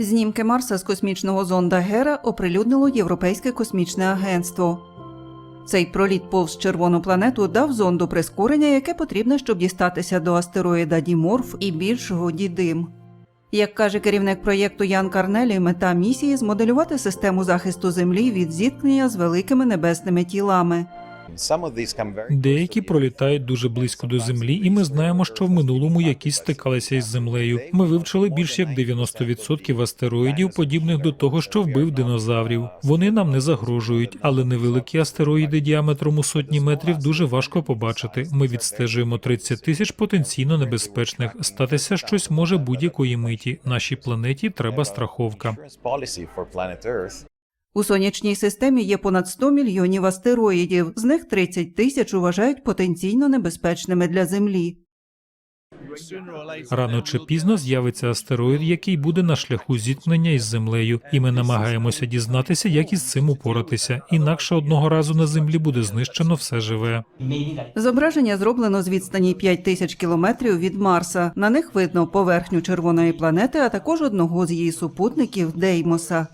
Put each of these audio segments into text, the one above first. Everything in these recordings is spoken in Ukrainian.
Знімки Марса з космічного зонда Гера оприлюднило Європейське космічне агентство. Цей проліт повз червону планету дав зонду прискорення, яке потрібне, щоб дістатися до астероїда Діморф і більшого Дідим. Як каже керівник проєкту Ян Карнелі, мета місії змоделювати систему захисту Землі від зіткнення з великими небесними тілами. Деякі пролітають дуже близько до землі, і ми знаємо, що в минулому якісь стикалися із землею. Ми вивчили більш як 90% астероїдів, подібних до того, що вбив динозаврів. Вони нам не загрожують, але невеликі астероїди діаметром у сотні метрів дуже важко побачити. Ми відстежуємо 30 тисяч потенційно небезпечних. Статися щось може будь-якої миті. Нашій планеті треба страховка. У сонячній системі є понад 100 мільйонів астероїдів, з них 30 тисяч вважають потенційно небезпечними для Землі. Рано чи пізно з'явиться астероїд, який буде на шляху зіткнення із землею, і ми намагаємося дізнатися, як із цим упоратися. Інакше одного разу на землі буде знищено все живе. Зображення зроблено з відстані 5 тисяч кілометрів від Марса. На них видно поверхню червоної планети, а також одного з її супутників Деймоса.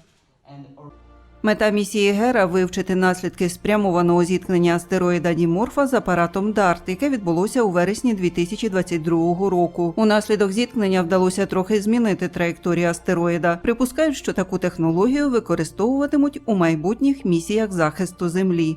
Мета місії Гера вивчити наслідки спрямованого зіткнення астероїда Діморфа з апаратом Дарт, яке відбулося у вересні 2022 року. Унаслідок зіткнення вдалося трохи змінити траєкторію астероїда. Припускають, що таку технологію використовуватимуть у майбутніх місіях захисту Землі.